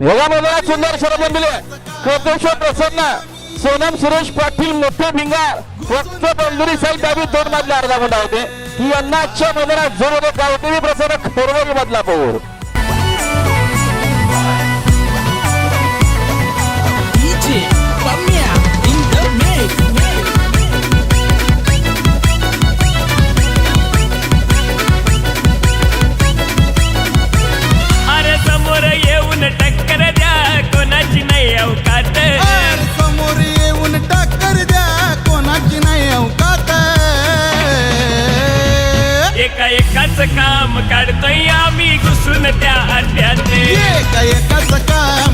बघा बघा सुंदर शरद दिले कपेश्वर प्रसन्न. सोनम सुरेश पाटील मोठे भिंगार. फक्त बंधुरी साईड डावी दोन मधले अर्धा गुंडा होते ही अन्नाच्या मैदानात जोर होते गावदेवी प्रसन्न खरवली मधला पोर एका एकाच काम काढतोय आम्ही घुसून त्या अड्ड्यात एका एकाच काम